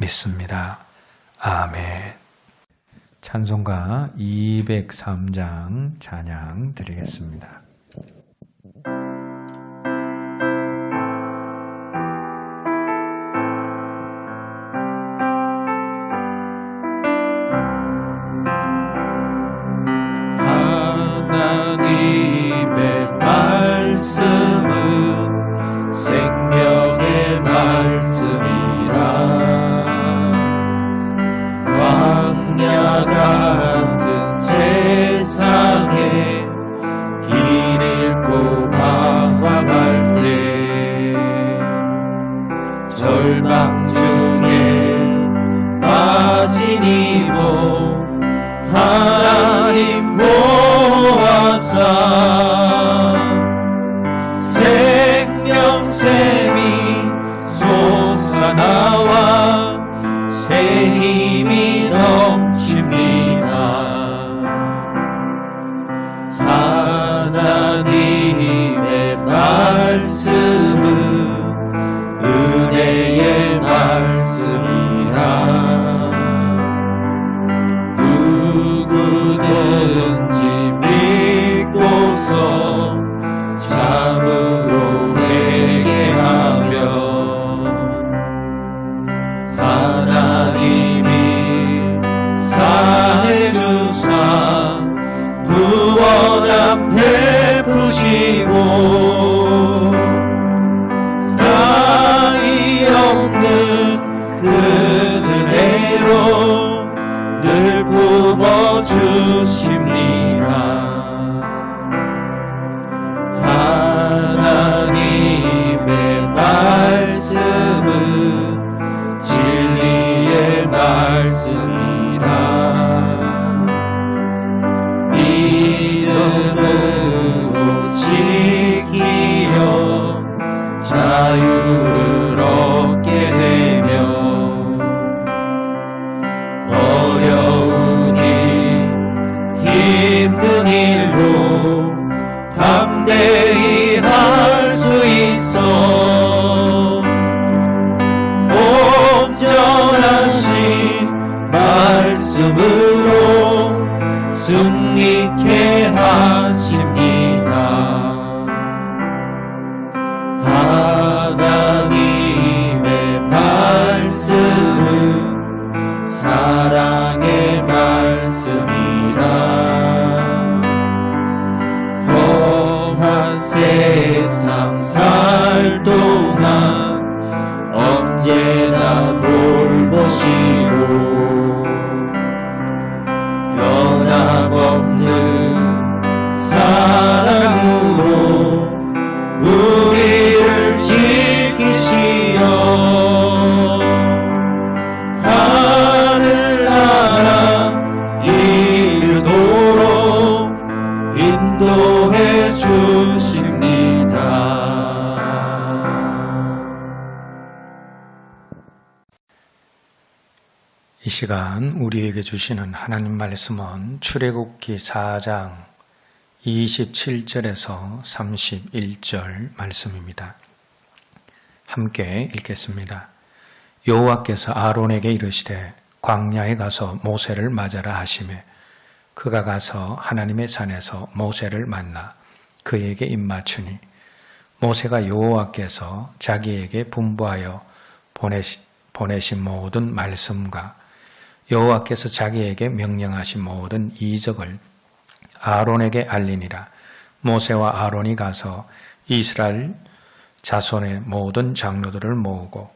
믿습니다. 아멘. 찬송가 203장 찬양 드리겠습니다. 말씀으로 승리케 하십니다. 하나님의 말씀은 사랑의 말씀이라 험한 세상 이 시간 우리에게 주시는 하나님 말씀은 출애굽기 4장 27절에서 31절 말씀입니다. 함께 읽겠습니다. 여호와께서 아론에게 이르시되 광야에 가서 모세를 맞아라 하시매 그가 가서 하나님의 산에서 모세를 만나 그에게 입맞추니 모세가 여호와께서 자기에게 분부하여 보내신 모든 말씀과 여호와께서 자기에게 명령하신 모든 이적을 아론에게 알리니라. 모세와 아론이 가서 이스라엘 자손의 모든 장로들을 모으고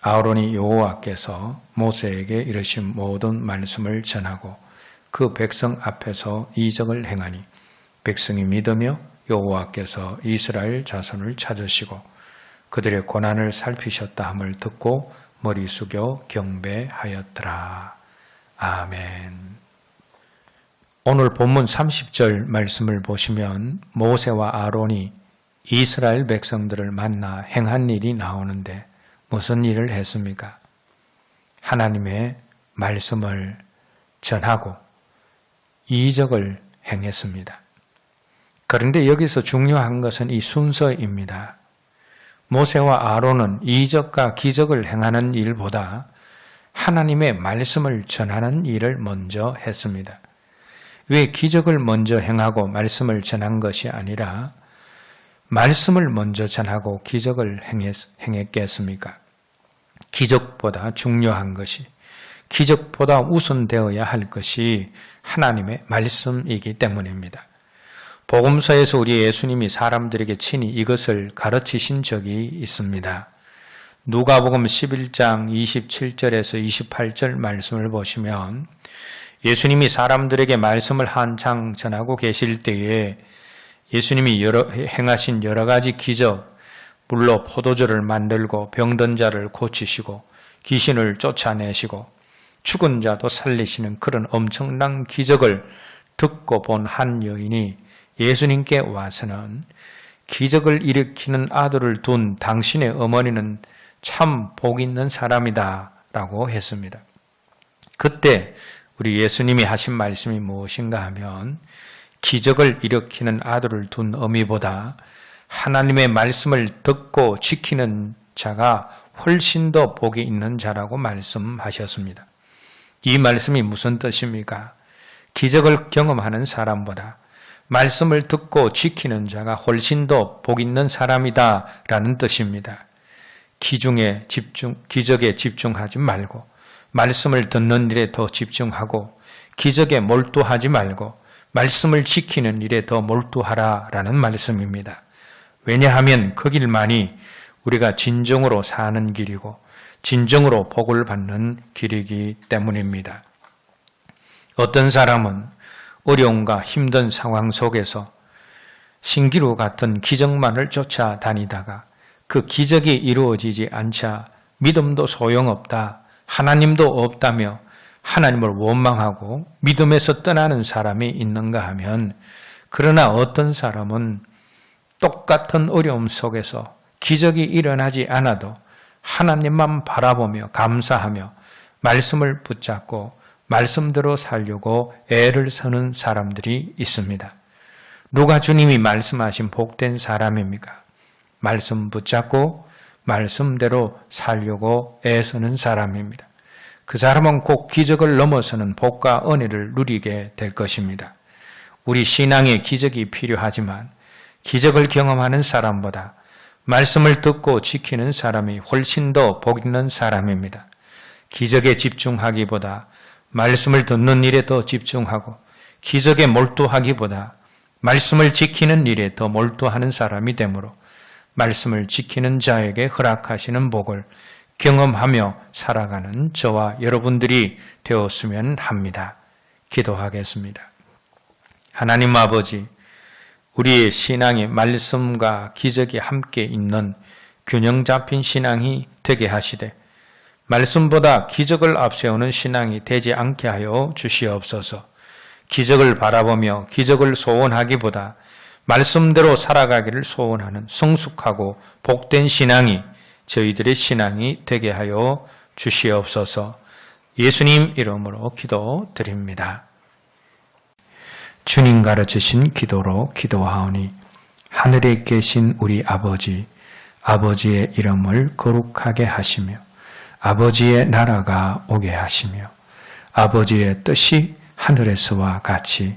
아론이 여호와께서 모세에게 이르신 모든 말씀을 전하고 그 백성 앞에서 이적을 행하니 백성이 믿으며 여호와께서 이스라엘 자손을 찾으시고 그들의 고난을 살피셨다 함을 듣고 머리 숙여 경배하였더라. 아멘. 오늘 본문 30절 말씀을 보시면 모세와 아론이 이스라엘 백성들을 만나 행한 일이 나오는데 무슨 일을 했습니까? 하나님의 말씀을 전하고 이적을 행했습니다. 그런데 여기서 중요한 것은 이 순서입니다. 모세와 아론은 이적과 기적을 행하는 일보다 하나님의 말씀을 전하는 일을 먼저 했습니다. 왜 기적을 먼저 행하고 말씀을 전한 것이 아니라 말씀을 먼저 전하고 기적을 행했, 행했 겠습니까? 기적보다 중요한 것이, 기적보다 우선되어야 할 것이 하나님의 말씀이기 때문입니다. 복음서에서 우리 예수님이 사람들에게 친히 이것을 가르치신 적이 있습니다. 누가복음 11장 27절에서 28절 말씀을 보시면 예수님이 사람들에게 말씀을 한창 전하고 계실 때에 예수님이 여러, 행하신 여러 가지 기적, 물로 포도주를 만들고 병든 자를 고치시고 귀신을 쫓아내시고 죽은 자도 살리시는 그런 엄청난 기적을 듣고 본 한 여인이 예수님께 와서는 기적을 일으키는 아들을 둔 당신의 어머니는 참 복 있는 사람이다 라고 했습니다. 그때 우리 예수님이 하신 말씀이 무엇인가 하면 기적을 일으키는 아들을 둔 어미보다 하나님의 말씀을 듣고 지키는 자가 훨씬 더 복이 있는 자라고 말씀하셨습니다. 이 말씀이 무슨 뜻입니까? 기적을 경험하는 사람보다 말씀을 듣고 지키는 자가 훨씬 더 복 있는 사람이다 라는 뜻입니다. 기중에 집중, 기적에 집중하지 말고 말씀을 듣는 일에 더 집중하고 기적에 몰두하지 말고 말씀을 지키는 일에 더 몰두하라 라는 말씀입니다. 왜냐하면 그 길만이 우리가 진정으로 사는 길이고 진정으로 복을 받는 길이기 때문입니다. 어떤 사람은 어려움과 힘든 상황 속에서 신기루 같은 기적만을 쫓아다니다가 그 기적이 이루어지지 않자 믿음도 소용없다. 하나님도 없다며 하나님을 원망하고 믿음에서 떠나는 사람이 있는가 하면 그러나 어떤 사람은 똑같은 어려움 속에서 기적이 일어나지 않아도 하나님만 바라보며 감사하며 말씀을 붙잡고 말씀대로 살려고 애를 쓰는 사람들이 있습니다. 누가 주님이 말씀하신 복된 사람입니까? 말씀 붙잡고 말씀대로 살려고 애쓰는 사람입니다. 그 사람은 곧 기적을 넘어서는 복과 은혜를 누리게 될 것입니다. 우리 신앙에 기적이 필요하지만 기적을 경험하는 사람보다 말씀을 듣고 지키는 사람이 훨씬 더 복 있는 사람입니다. 기적에 집중하기보다 말씀을 듣는 일에 더 집중하고 기적에 몰두하기보다 말씀을 지키는 일에 더 몰두하는 사람이 되므로 말씀을 지키는 자에게 허락하시는 복을 경험하며 살아가는 저와 여러분들이 되었으면 합니다. 기도하겠습니다. 하나님 아버지, 우리의 신앙의 말씀과 기적이 함께 있는 균형 잡힌 신앙이 되게 하시되, 말씀보다 기적을 앞세우는 신앙이 되지 않게 하여 주시옵소서. 기적을 바라보며 기적을 소원하기보다 말씀대로 살아가기를 소원하는 성숙하고 복된 신앙이 저희들의 신앙이 되게 하여 주시옵소서. 예수님 이름으로 기도 드립니다. 주님 가르치신 기도로 기도하오니 하늘에 계신 우리 아버지, 아버지의 이름을 거룩하게 하시며 아버지의 나라가 오게 하시며 아버지의 뜻이 하늘에서와 같이